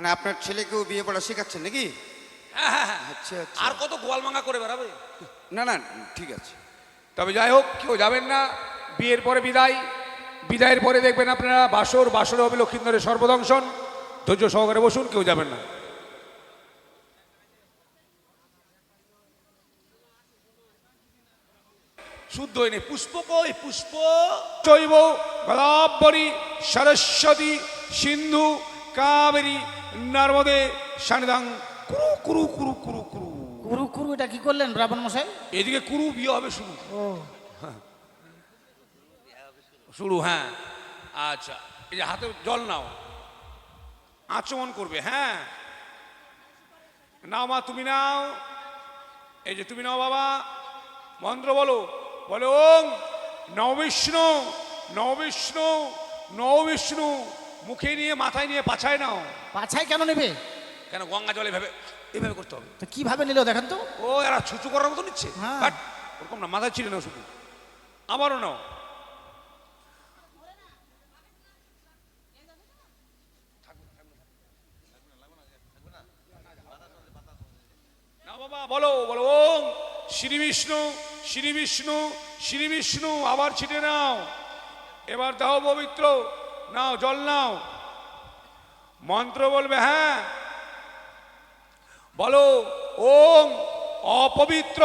মানে আপনার ছেলেকেও বিয়ে পড়া শেখাচ্ছেন নাকি? হ্যাঁ হ্যাঁ হ্যাঁ। আচ্ছা আচ্ছা। আর কত গোয়াল মাঙ্গা করে বেড়াবে? না না ঠিক আছে। তবে যাই হোক কেউ যাবেন না। বিয়ের পরে বিদায়। বিদায়ের পরে দেখবেন আপনারা বাসর বাসরে হবে লক্ষিন্দরের সর্বদংশন। ধৈর্য সহকারে বসুন কেউ যাবেন না। শুদ্ধ হয়নি। পুষ্প কই? পুষ্প? চৈব গোদাবরী সরস্বতী সিন্ধু কাবেরী নর্মদে সানিদাং কুরু কুরু কুরু কুরু কুরু। কুরু কুরু এটা কি করলেন রাবণ মশাই? এদিকে কুরু বিয়ে হবে শুরু। শুরু হ্যাঁ। আচ্ছা এই যে হাতে জল নাও। আচমন করবে হ্যাঁ। নাও মা তুমি নাও। এই যে তুমি নাও বাবা। মন্ত্র বলো। বলো ওং নবিষ্ণু নবিষ্ণু নববিষ্ণু মুখে নিয়ে মাথায় নিয়ে পাছায় নাও। পাছায় কেন নেবে? কেন গঙ্গা জলে ভেবে এভাবে করতে হবে। তো কীভাবে নিল দেখেন তো। ও এরা ছুচু করার মতো নিচ্ছে। হ্যাঁ। বাট ওরকম না মাথায় ছিল না শুধু। আবারও নাও। না বাবা বলো বলো ওম শ্রী বিষ্ণু শ্রী বিষ্ণু শ্রী বিষ্ণু আবার ছিটে নাও। এবার দাও পবিত্র নাও জল নাও। মন্ত্র বলবে হ্যাঁ। বলো ওম অপবিত্র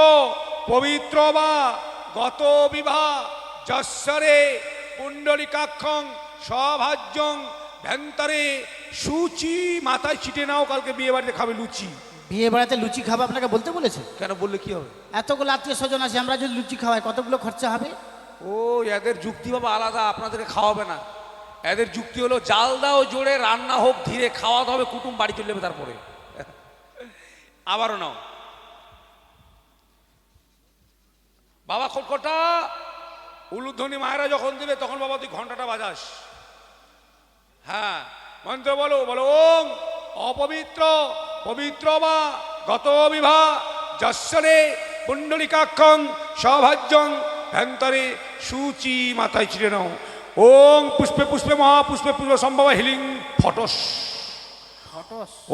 পবিত্র বা গত বিবাহ যশ্বরে পুণ্ডলিকাক্ষং সভাজ্যং ভ্যন্তরে সুচি মাথায় ছিটে নাও কালকে বিয়ে বাড়িতে খাবে লুচি। বিয়ে বেড়াতে লুচি খাবে আপনাকে বলতে বলেছে? কেন বললে কি হবে? এতগুলো আত্মীয় স্বজন আছে আমরা যদি লুচি খাওয়াই কতগুলো খরচা হবে? ও এদের যুক্তি বাবা আলাদা আপনাদেরকে খাওয়াবে না। এদের যুক্তি হলো, জাল দাও, জোরে, রান্না হোক, ধীরে খাওয়াতে হবে, কুটুম বাড়ি চলে যাবে তারপরে। আবারও নাও। বাবা, খটখটা। উলুধ্বনি মায়েরা যখন দেবে, তখন বাবা, তুই ঘন্টাটা বাজাস। হ্যাঁ মন্ত্র বলো বলো, ওম, অপবিত্র, পবিত্র বা গত বিভা যশ্বরে পুণ্ডলিকাক্ষং সভাজ্যং ভ্যন্তরে সুচি মাথায় ছিঁড়ে নাও। ওং পুষ্পে পুষ্পে মহাপুষ্পে পুষ্প সম্ভব হিলিং ফটস।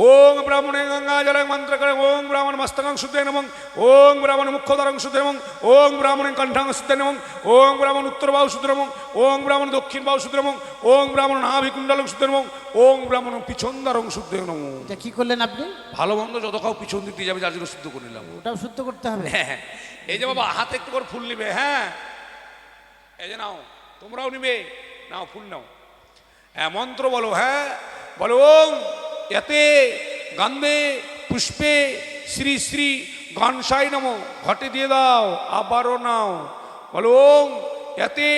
ওং ব্রাহ্মণে গঙ্গা জল মন্ত্র করে ওং ব্রাহ্মণ মস্তকং শুদ্ধ নমং ওং ব্রাহ্মণ মুখ্যধরং শুদ্ধ নমং ওং ব্রাহ্মণ কণ্ঠাং শুদ্ধ নমং ওং ব্রাহ্মণ উত্তর বাহু শুদ্ধ নমং ওং ব্রাহ্মণ দক্ষিণ বাহু শুদ্ধ নমং ওং ব্রাহ্মণ নাভিকুণ্ডলং শুদ্ধ নমং ওং ব্রাহ্মণ পিছনদারং শুদ্ধ নমং। এটা কি করলেন আপনি? ভালো মন্দ যত খাও পিছন দিতে যাবে যার জন্য শুদ্ধ করে নিলাম। ওটাও শুদ্ধ করতে হবে। হ্যাঁ। এই যে বাবা হাতে একটু করে ফুল নিবে হ্যাঁ। এই যে নাও। তোমরাও নিবে নাও ফুল নাও। হ্যাঁ মন্ত্র বলো হ্যাঁ বলো ওং এতে গন্ধে পুষ্পে শ্রী শ্রী গণসাই নম, ঘটে দিয়ে দাও, আবারও নাও। বলো ওং এতে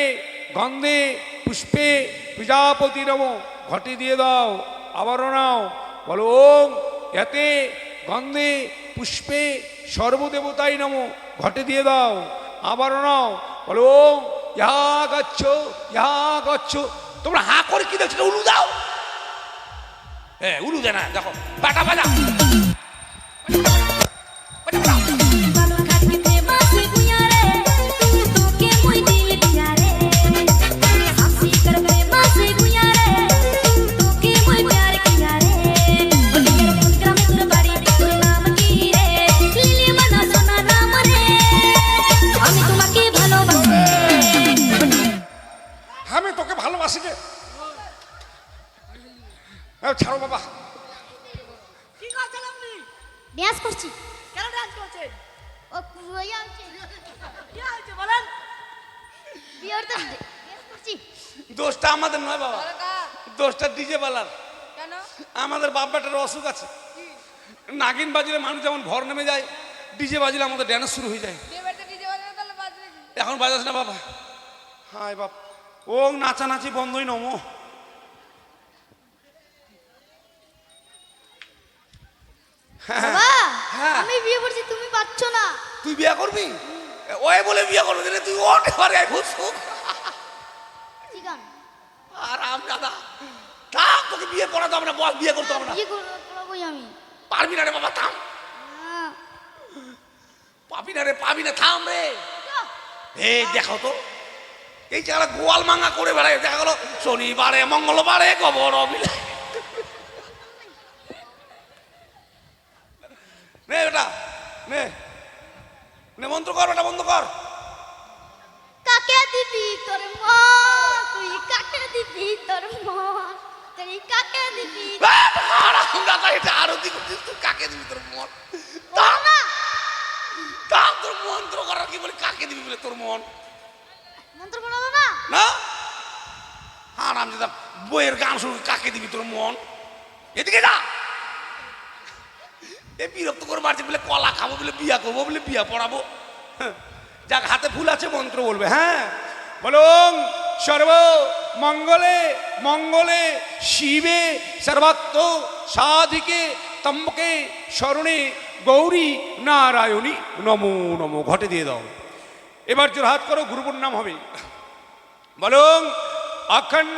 গন্ধে পুষ্পে প্রজাপতি নম, ঘটে দিয়ে দাও, আবারও নাও। বলো ওং এতে গন্ধে পুষ্পে সর্বদেবতাই নম, ঘটে দিয়ে দাও, আবারও নাও। বলো ওং ইহা গচ্ছ ইহা গচ্ছ তোমরা হা করে কি দেখছ? উলু দাও। হ্যাঁ উলু দে না, দেখো। বাটা বাজা ছাড়ো বাবা। কি করছেন আপনি ড্যান্স করছি। কেন ডান্স করছেন? ও কুয়া হচ্ছে কি হয়েছে বলেন? বিয়ের তো করছি। দোষটা আমাদের নয় বাবা। দোষটা ডিজে বালার। কেন? আমাদের বাপ বেটার অসুখ আছে। নাগিন বাজিলে মানুষ যেমন ভর নেমে যায় ডিজে বাজিলে আমাদের ড্যান্স শুরু হয়ে যায়? এখন বাজাস না বাবা। হায় বাপ। ওং নাচানাচি বন্ধই নমো। বাবা হ্যাঁ। আমি বিয়ে করছি তুমি পাচ্ছ না। তুই বিয়ে করবি? ওই বলে বিয়ে করবি রে, তুই ওঠ এবারে খুব সুখ। ঠিক আছে আর আম দাদা থাম তোকে বিয়ে হবে না বল বিয়ে করতে হবে না। বিয়ে আমি। পারবি না রে বাবা থাম। হ্যাঁ। পাবি না রে পাবি না থাম রে। এই দেখো তো এই যারা গোয়াল মাঙ্গা করে বেড়ায় দেখা গেলো শনিবারে মঙ্গলবারে কবর অবিলাই নে নে। মন্ত্র কর ওটা বন্ধ কর। কাকে দিবি তোর মন? তুই কাকে দিবি তোর মন? তুই কাকে দিবি? দাদা এটা আরতি করছিস তুই কাকে দিবি তোর মন? তা না তা তোর মন্ত্র করার কি বলে কাকে দিবি বলে তোর মন? মন্ত্র বলো না? না আরাম দাদা বইয়ের গান শুরু কাকে দিবি তোর মন? এদিকে যা। এ বিরক্ত করে মারছে বলে কলা খাব বলে বিয়া করব বলে বিয়া পড়াবো। হ্যাঁ, যাক হাতে ফুল আছে মন্ত্র বলবে। হ্যাঁ বলুন সর্ব মঙ্গলে মঙ্গলে শিবে সর্বাত্ম সাধিকে তম্বকে স্মরণে গৌরী নারায়ণী নমো নমো ঘটে দিয়ে দাও। এবার হাত করো গুরুপুর নাম হবে। বলুন অখণ্ড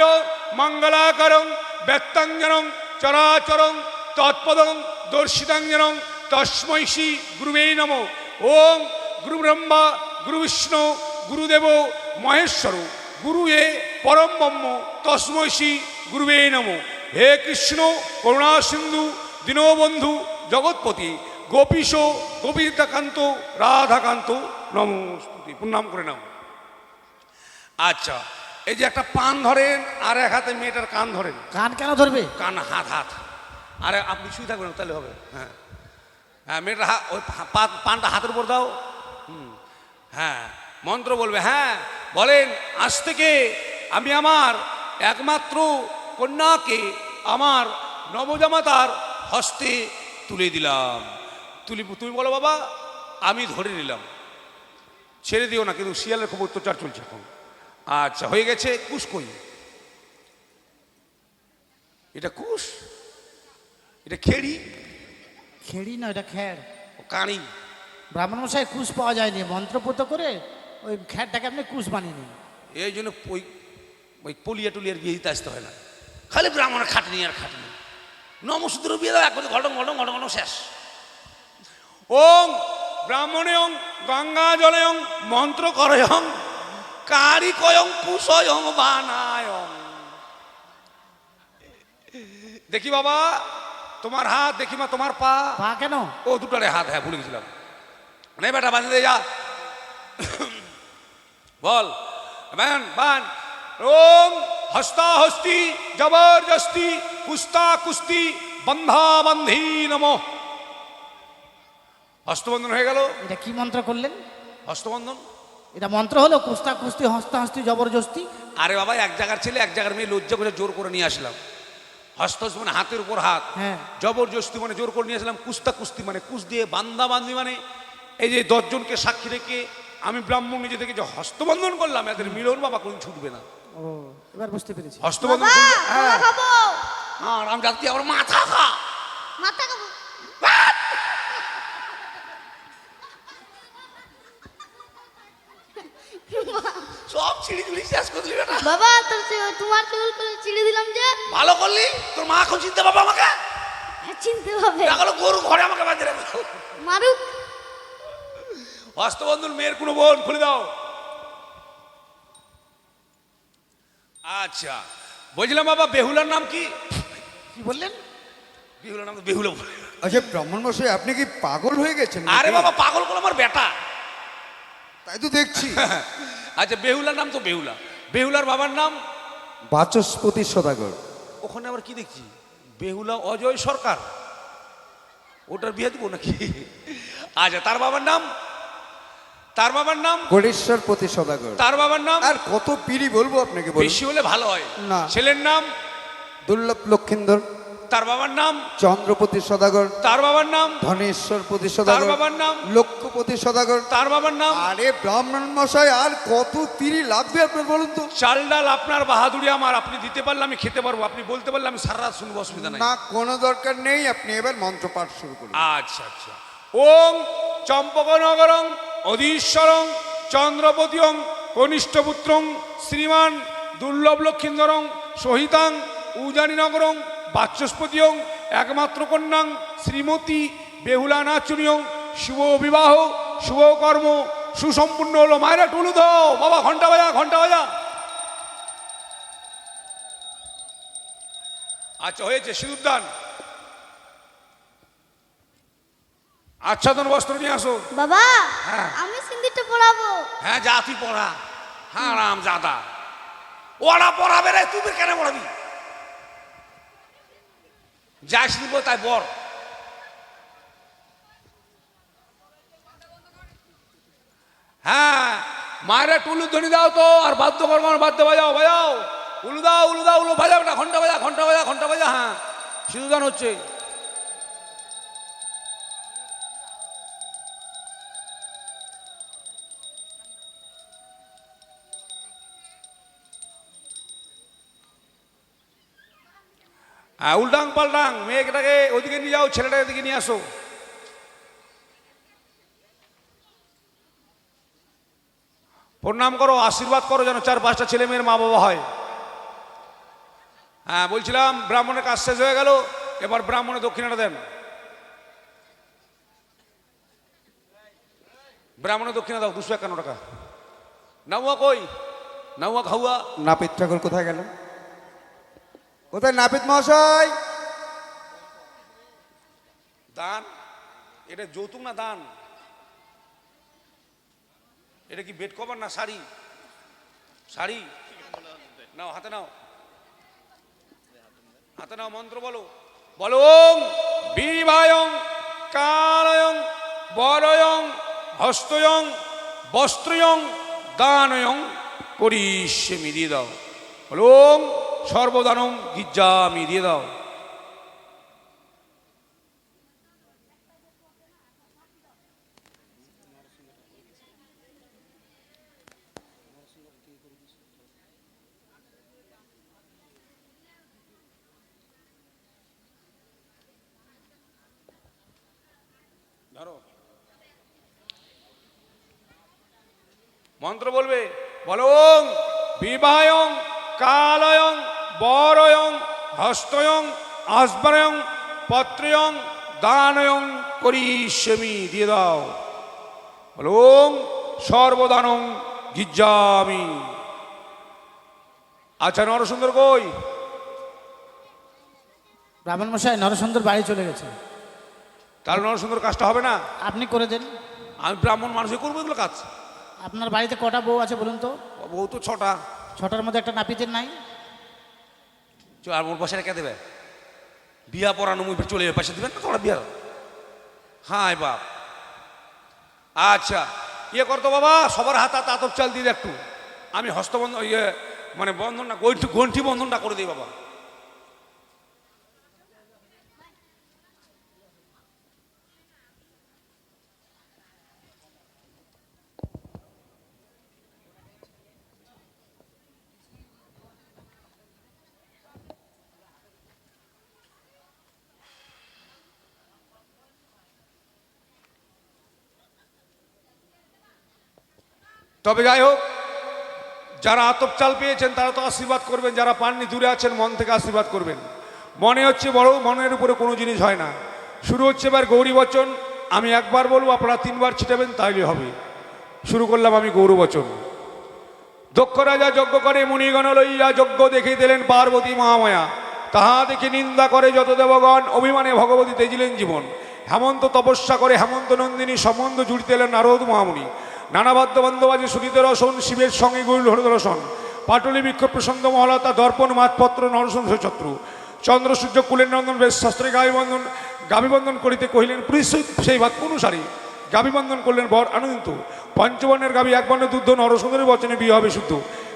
মঙ্গলাকরং ব্যক্তাঞ্জনং চরাচরং তৎপদং দর্শিতাঞ্জনং তস্মৈ শ্রী গুরুবে নম। ওম গুরু ব্রহ্মা গুরু বিষ্ণু গুরুদেব মহেশ্বর। গুরু এ পরম ব্রহ্ম তস্মৈ শ্রী গুরুবে নম। হে কৃষ্ণ করুণা সিন্ধু দীনবন্ধু জগৎপতি গোপীশ গোপীতাকান্ত রাধাকান্ত নমস্তুতি। প্রণাম করে নাও। আচ্ছা এই যে একটা পান ধরেন আর এক হাতে মেয়েটার কান ধরেন। কান কেন ধরবে? কান হাত হাত। আরে আপনি শুয়ে থাকবেন তাহলে হবে। হ্যাঁ। হ্যাঁ মেয়েটার হাত ওই পানটা হাতের উপর দাও। হুম। হ্যাঁ মন্ত্র বলবে হ্যাঁ বলেন, আজ থেকে আমি আমার একমাত্র কন্যাকে আমার নবজামাতার হস্তে তুলে দিলাম। তুলি তুমি বলো, বাবা, আমি ধরে নিলাম। ছেড়ে দিও না, কিন্তু শিয়ালের খুব অত্যাচার চলছে এখন। আচ্ছা হয়ে গেছে, কুশ কই? এটা কুশ? এটা খেড়ি। খেড়ি না এটা খ্যাড় ও কানি ব্রাহ্মণ মশাই কুশ পাওয়া যায়নি মন্ত্রপুত করে ওই খ্যারটাকে আপনি কুশ বানিয়ে নিন। এই জন্য ওই ওই পলিয়া টুলিয়ার বিয়ে দিতে আসতে হয় না। খালি ব্রাহ্মণের খাটনি আর খাটনি। নমসূত্র বিয়ে দাও একবার ঘটন ঘটন ঘটন ঘটন শেষ। ওং ব্রাহ্মণেয়ং গঙ্গা জলেয়ং মন্ত্র করয়ং কারি কয়ং কুশয়ং বানায়ং। দেখি বাবা তোমার হাত দেখি মা তোমার পা। পা কেন? ও দুটারে হাত হ্যাঁ ভুলে গেছিলাম। নে বেটা বাঁধে দে যা। বল। বান বান। ওম হস্তা হস্তি জবরদস্তি কুস্তা কুস্তি বন্ধা বন্ধি নম। হস্তবন্ধন হয়ে গেল। এটা কি মন্ত্র করলেন? হস্তবন্ধন। এটা মন্ত্র হলো কুস্তা কুস্তি হস্তা হস্তি জবরদস্তি আরে বাবা এক জায়গার ছেলে এক জায়গার মেয়ে লজ্জা করে জোর করে নিয়ে আসলাম। হস্ত মানে হাতের উপর হাত। হ্যাঁ। জবরদস্তি মানে জোর করে নিয়ে আসলাম কুস্তা কুস্তি মানে কুস দিয়ে বান্দা বান্দি মানে। এই যে দশজনকে সাক্ষী রেখে আমি ব্রাহ্মণ নিজে থেকে যে হস্তবন্ধন করলাম এদের মিলন বাবা কোন ছুটবে না। ও এবার বুঝতে পেরেছি। হস্তবন্ধন হ্যাঁ। খাব। হ্যাঁ রাম জাতি আবার মাথা খা। মাথা খাব। সব ছিঁড়ি শেষ করে দিলি বেটা। বাবা তোর চে- তোমার চুল চিড়ে দিলাম যে। ভালো করলি? তোর মা এখন চিনতে পারবে আমাকে? হ্যাঁ, চিনতে হবে দেখাল গরু ঘরে আমাকে বাঁধে রাখল মারুক। হস্তবন্ধন মেয়ের কোনো বোন খুলে দাও। আচ্ছা বলছিলাম বাবা বেহুলার নাম কি? কি বললেন? বেহুলার নাম তো বেহুলা বলে। আচ্ছা ব্রাহ্মণ মশাই আপনি কি পাগল হয়ে গেছেন নাকি? আরে বাবা পাগল করল আমার বেটা। তাই তো দেখছি। আচ্ছা বেহুলার নাম তো বেহুলা। বেহুলার বাবার নাম? বাচস্পতি সদাগর। ওখানে আবার কি দেখছি? বেহুলা অজয় সরকার। ওটার বিয়ে দেবো নাকি? আচ্ছা তার বাবার নাম? তার বাবার নাম? গণেশ্বর প্রতি সদাগর। তার বাবার নাম? আর কত পিড়ি বলব আপনাকে বেশি হলে ভালো হয়। না। ছেলের নাম? দুর্লভ লক্ষিন্দর। তার বাবার নাম? চন্দ্রপতি সদাগর তার বাবার নাম? ধনেশ্বর প্রতি তার সদাগর বাবার নাম? লক্ষ্যপতি সদাগর। তার বাবার নাম? আরে ব্রাহ্মণ মশাই আর কত তিরি লাগবে আপনার বলুন তো? চাল ডাল আপনার বাহাদুরি আমার আপনি দিতে পারলে আমি খেতে পারব আপনি বলতে পারলে আমি সারা রাত শুনব অসুবিধা নাই। না কোনো দরকার নেই আপনি এবার মন্ত্র পাঠ শুরু করুন। আচ্ছা আচ্ছা। ওং চম্পকনগরং অধীশ্বরং চন্দ্রপতিয়ং কনিষ্ঠপুত্রং শ্রীমান দুর্লভ লক্ষিন্দরং সহিতাং উজানিনগরং বাচস্পতিয়ং একমাত্র কন্যাং শ্রীমতী বেহুলা নাচুনিয়ং শুভ বিবাহ শুভ কর্ম সুসম্পূর্ণ হলো মায়েরা টুলু দাও বাবা ঘণ্টা বাজা ঘণ্টা বাজা। আচ্ছা হয়েছে সিঁদুরদান আচ্ছাদন বস্ত্র নিয়ে আসো। বাবা হ্যাঁ। আমি সিন্দিটা পড়াবো হ্যাঁ যা তুই পড়া হ্যাঁ রাম জাদা ওরা পড়াবে রে তুই কেন পড়াবি যা শিল্প তাই বর হ্যাঁ মায়েরা টুলু ধরে দাও তো, আর বাদ্য করব বাদ্য বাজাও বাজাও। উলু দাও উলু দাও, উলু বাজাও না, ঘণ্টা বাজা ঘণ্টা বাজা ঘণ্টা বাজা হ্যাঁ। সিঁদুদান হচ্ছে। হ্যাঁ উল্টাং পাল্টাং মেয়েটাকে ওদিকে নিয়ে যাও, ছেলেটাকে ওদিকে নিয়ে আসো। প্রণাম করো, আশীর্বাদ করো যেন চার পাঁচটা ছেলে মেয়ের মা বাবা হয়। হ্যাঁ বলছিলাম ব্রাহ্মণের কাজ শেষ হয়ে গেল, এবার ব্রাহ্মণের দক্ষিণাটা দেন। ব্রাহ্মণের দক্ষিণা দাও, দুশো একান্ন টাকা। নাউয়া কই? নাউয়া খাওয়া? নাপিত ঠাকুর কোথায় গেল? কোথায় নাপিত মহাশয়? দান? এটা যৌতুক না দান? এটা কি বেড কভার না শাড়ি? শাড়ি? নাও, হাতে নাও। হাতে নাও মন্ত্র বলো। বলো ওং কালয়ং বরয়ং হস্তয়ং, বস্ত্রয়ং, দানয়ং করিষ্যমি দিয়ে দাও। বলো ওং সর্বদানং গির্জামি দিয়ে দাও। মন্ত্র বলবে বলো ওং বিবাহয়ং কালয়ং বরয়ং হস্তয়ং আসবরয়ং পত্রয়ং দানয়ং করিষ্যমি দিয়ে দাও। বলো ওং সর্বদানং গিজ্জামি আচ্ছা নরসুন্দর কই? ব্রাহ্মণ মশাই নরসুন্দর বাড়ি চলে গেছে। তাহলে নরসুন্দর কাজটা হবে না? আপনি করে দেন। আমি ব্রাহ্মণ মানুষই করব এগুলো কাজ। আপনার বাড়িতে কটা বউ আছে বলুন তো? বউ তো ছটা। ছটার মধ্যে একটা নাপিতের নাই? আর ওর পাশে রেখে দেবে। বিয়া পড়ানো মুই চলে যাবে, পয়সা দিবেন না তোমরা বিয়া হ্যাঁ বাপ। আচ্ছা ইয়ে করতো বাবা, সবার হাত আতপ চাল দিয়ে একটু। আমি হস্তবন্ধ ইয়ে মানে বন্ধন না গন্ঠি বন্ধনটা করে দিই বাবা। তবে যাই হোক যারা আতপ চাল পেয়েছেন, তারা তো আশীর্বাদ করবেন। যারা পাননি, দূরে আছেন, মন থেকে আশীর্বাদ করবেন। মনে হচ্ছে বড়, মনের উপরে কোনো জিনিস হয় না। শুরু হচ্ছে এবার গৌরী বচন। আমি একবার বলব, আপনারা তিনবার ছিটাবেন, তাইলে হবে। শুরু করলাম আমি গৌরী বচন। দক্ষ রাজা যজ্ঞ করে, মুনিগণ লইয়া যজ্ঞ দেখিয়ে দিলেন পার্বতী মহামায়া। তাহা দেখে নিন্দা করে যত দেবগণ, অভিমানে ভগবতী তেজিলেন জীবন। হেমন্ত তপস্যা করে হেমন্ত নন্দিনী সম্বন্ধ জুড়িতে এলেন নারদ মহামুনি। নানাবাদ্য বন্দবাজে সুরিত রসন, শিবের সঙ্গে গরুল হরদ রসন, পাটলি বিক্ষোভ প্রসঙ্গ মহলতা দর্পণ, মাতপত্র, নরসন শত্রু চন্দ্র, সূর্য, কুলের নন্দন, বেশ শাস্ত্রে গাবিবন্ধন গাবিবন্ধন করিতে কহিলেন পুরীর সহিত সেই বাক্য অনুসারী গাবিবন্ধন করলেন বর আনন্দিত, পঞ্চবর্ণের গাবি এক বর্ণের দুধ নরসুন্দরের বচনে বিয়ে হবে শুদ্ধ,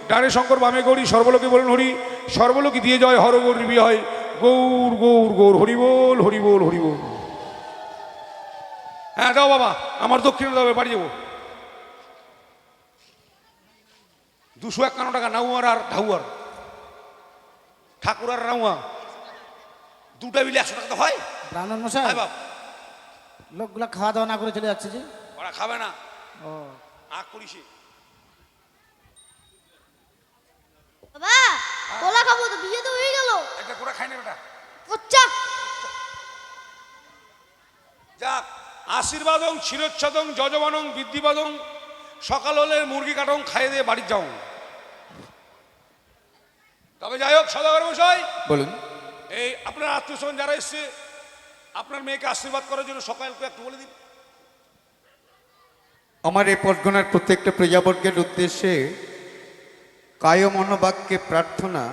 ডানে শঙ্কর, বামে গৌরী, সর্বলোকে বলেন হরি, সর্বলোকে দিয়ে জয়, হর গৌরী বিয়ে হয়, গৌর গৌর গৌর, হরি বল হরি বল হরি বল। হ্যাঁ দাও বাবা, আমার দক্ষিণে দাও বাড়ি যাব। দুশো একান্ন টাকা নাউয়ার আর ঢাউয়ার ঠাকুর আর রাউয়া দুটা মিলে একশো টাকা তো হয়। ব্রাহ্মণ মশাই হয় বাপ। লোকগুলা খাওয়া দাওয়া না করে চলে যাচ্ছে যে। ওরা খাবে না। ও। আগ করিসে বাবা কলা খাব তো বিয়ে তো হয়ে গেল। একটা করে খাই না বেটা। যাক আশীর্বাদং ক্ষীরোচ্ছদং যজমানং বৃদ্ধিবাদং সকাল হলে মুরগি কাটং খাইয়ে দিয়ে বাড়ি যাও। তবে যাই হোক সদাগর মশাই। বলুন। এই আপনার আত্মীয় স্বজন যারা এসছে আপনার মেয়েকে আশীর্বাদ করার জন্য সকালকে একটু বলে দিন। আমার এই পরগনার প্রত্যেকটা প্রজাবর্গের উদ্দেশ্যে কায় মনোবাক্যে প্রার্থনা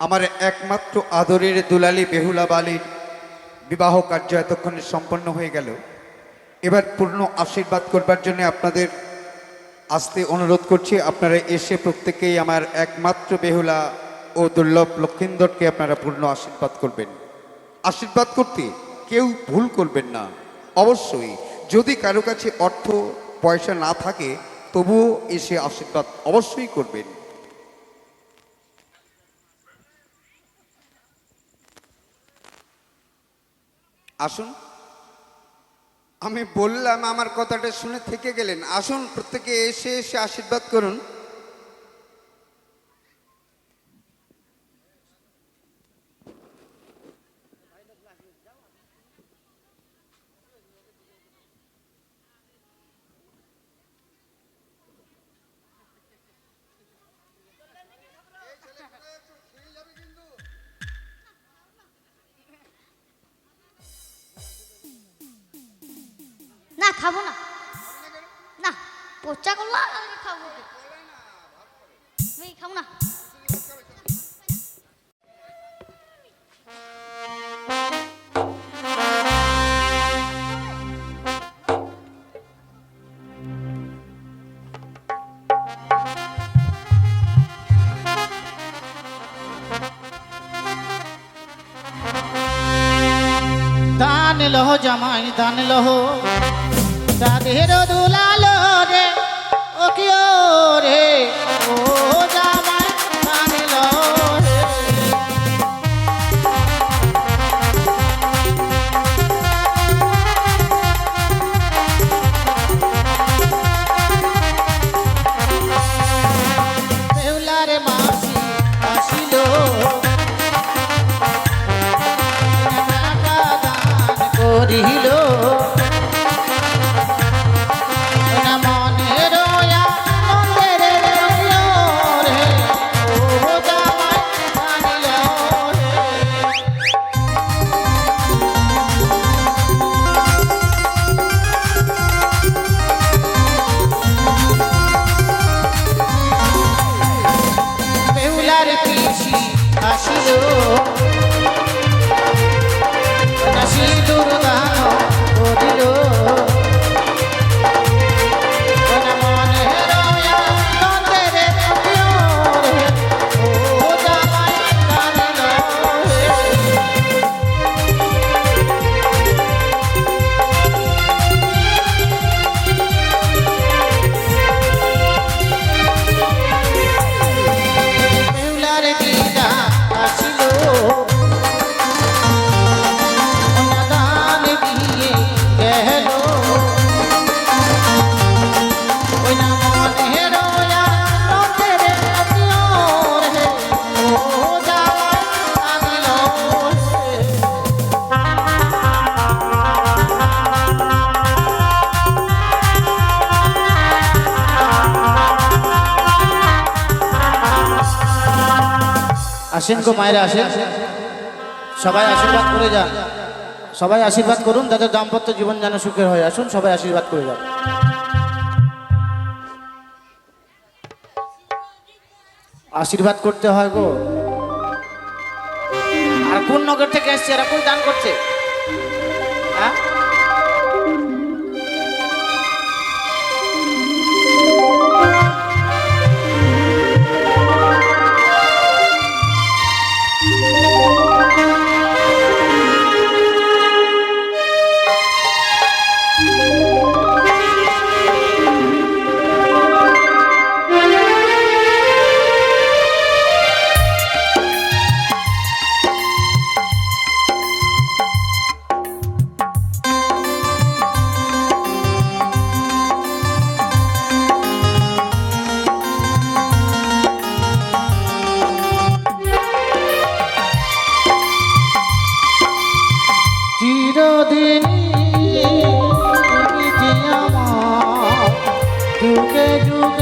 আমার একমাত্র আদরের দুলালি বেহুলা বালির বিবাহ কার্য এতক্ষণে সম্পন্ন হয়ে গেল। এবার পূর্ণ আশীর্বাদ করবার জন্য আপনাদের আসতে অনুরোধ করছি, আপনারা এসে প্রত্যেকেই আমার একমাত্র বেহুলা ও দুর্লভ লক্ষিন্দরকে আপনারা পূর্ণ আশীর্বাদ করবেন। আশীর্বাদ করতে কেউ ভুল করবেন না। অবশ্যই, যদি কারও কাছে অর্থ, পয়সা না থাকে, তবুও এসে আশীর্বাদ অবশ্যই করবেন। আসুন। আমি বললাম আমার কথাটা শুনে থেকে গেলেন। আসুন প্রত্যেকে এসে এসে আশীর্বাদ করুন। লহ জামাই দান লহ রাধের দুলালো রে ও কিও রে ও জামাই আসেন গো মায়েরা আসেন সবাই আশীর্বাদ করে যান। সবাই আশীর্বাদ করুন তাদের দাম্পত্য জীবন যেন সুখের হয়। আসুন, সবাই আশীর্বাদ করে যান। আশীর্বাদ করতে হয় গো। আর কোন নগর থেকে এসছে? এরা কোন দান করছে? তুমি যুগে যুগে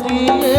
জীবন